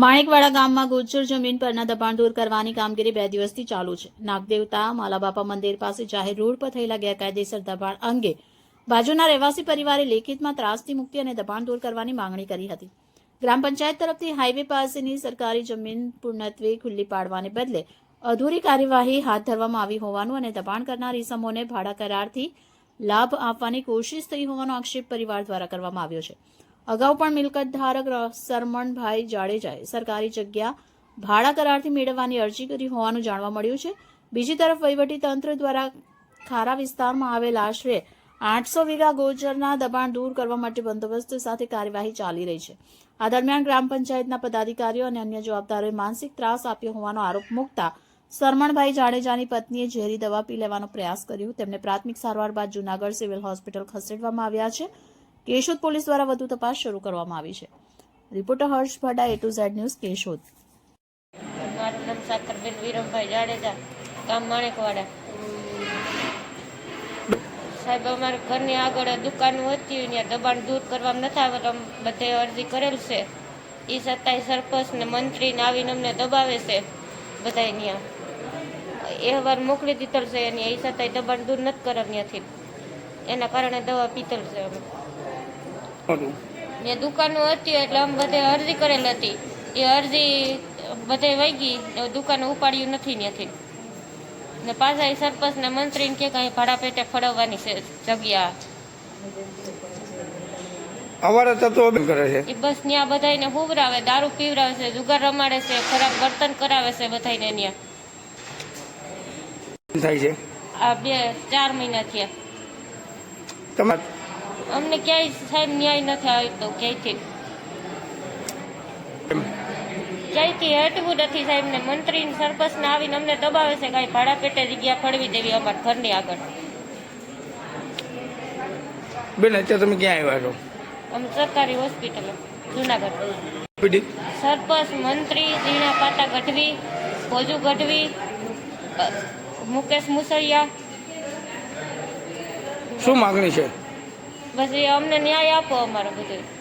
માણેકવાડા ગામમાં ગોચર જમીન પરના દબાણ દૂર કરવાની કામગીરી બે દિવસથી ચાલુ છે. નાગદેવતા, માલાબાપા મંદિર પાસે જાહેર રોડ પર થયેલા ગેરકાયદેસર દબાણ અંગે બાજુના રહેવાસી પરિવારે લેખિતમાં ત્રાસથી મુક્તિ અને દબાણ દૂર કરવાની માંગણી કરી હતી. ગ્રામ પંચાયત તરફથી હાઈવે પાસેની સરકારી જમીન પૂર્ણત્વે ખુલ્લી પાડવાને બદલે અધૂરી કાર્યવાહી હાથ ધરવામાં આવી હોવાનું અને દબાણ કરનાર ઇસમોને ભાડા કરારથી લાભ આપવાની કોશિશ થઈ હોવાનો આક્ષેપ પરિવાર દ્વારા કરવામાં આવ્યો છે. અગાઉ પણ મિલકત ધારક સરમણભાઈ જાડેજાએ સરકારી જગ્યા ભાડા કરારથી મેળવવાની અરજી કરી હોવાનું જાણવા મળ્યું છે. બીજી તરફ વહીવટી તંત્ર દ્વારા ખારા વિસ્તારમાં આવેલ આશરે આઠસો વીઘા ગોચરના દબાણ દૂર કરવા માટે બંદોબસ્ત સાથે કાર્યવાહી ચાલી રહી છે. આ દરમિયાન ગ્રામ પંચાયતના પદાધિકારીઓ અને અન્ય જવાબદારોએ માનસિક ત્રાસ આપ્યો હોવાનો આરોપ મૂકતા સરમણભાઈ જાડેજાની પત્નીએ ઝેરી દવા પી લેવાનો પ્રયાસ કર્યો. તેમને પ્રાથમિક સારવાર બાદ જૂનાગઢ સિવિલ હોસ્પિટલ ખસેડવામાં આવ્યા છે. કેશોદ પોલીસ દ્વારા વધુ તપાસ શરૂ કરવામાં આવી છે. Reporter Harsh Bhada A to Z news Keshod. મારું નામ સાકરબેન વિરમભાઈ જાડેજા ગામ માણેકવાડા. સાહેબ, અમારા ઘરની આગળ દુકાન હતી ત્યાં દબાણ દૂર કરવામાં નથી આવે તો બધે અરજી કરેલ છે. એ છતાંય સરપંચ ને મંત્રીને આવીને અમને દબાવે છે બધાય ત્યાં અહેવાલ મોકલી દીધેલ છે અને એ છતાંય દબાણ દૂર નથી કરે ત્યાંથી એના કારણે દવા પીતલ છે અમે. મેં દુકાનો હતી એટલે અમે બધે અરજી કરેલ હતી. એ અરજી બધે વહી ગઈ દુકાનો ઉપાડ્યું નથી ત્યાંથી ને પાછા એ સરપંચના મંત્રીને કે કાંઈ ભાડા પેટે ફળવવાની છે જગ્યા. અવારે તત્વો કરે છે. એ બસ ત્યાં બધાને હુવરાવે દારૂ પીવરાવે છે જુગાર રમાડે છે ખરાબ વર્તન કરાવે છે બધાને ત્યાં થાય છે. આ બે ચાર મહિના થયા. તમારે? અમને ક્યાંય સાહેબ ન્યાય નથી આવતો ક્યાંયથી? ક્યાંયથી હટવું નથી સાહેબ ને મંત્રી સરપંચ ને આવીને અમને દબાવે છે કઈ? ભાડા પેટે જગ્યા ફળવી દેવી અમારા ઘરની આગળ. બેન અત્યારે તમે ક્યાં આવ્યા છો? અમે સરકારી હોસ્પિટલ જુનાગઢ. સરપંચ મંત્રી ઝીણા પાટા ગઢવી ભોજુ ગઢવી મુકેશ મુસૈયા. શું માગણી છે? એ અમને ન્યાય આપો અમારો બધું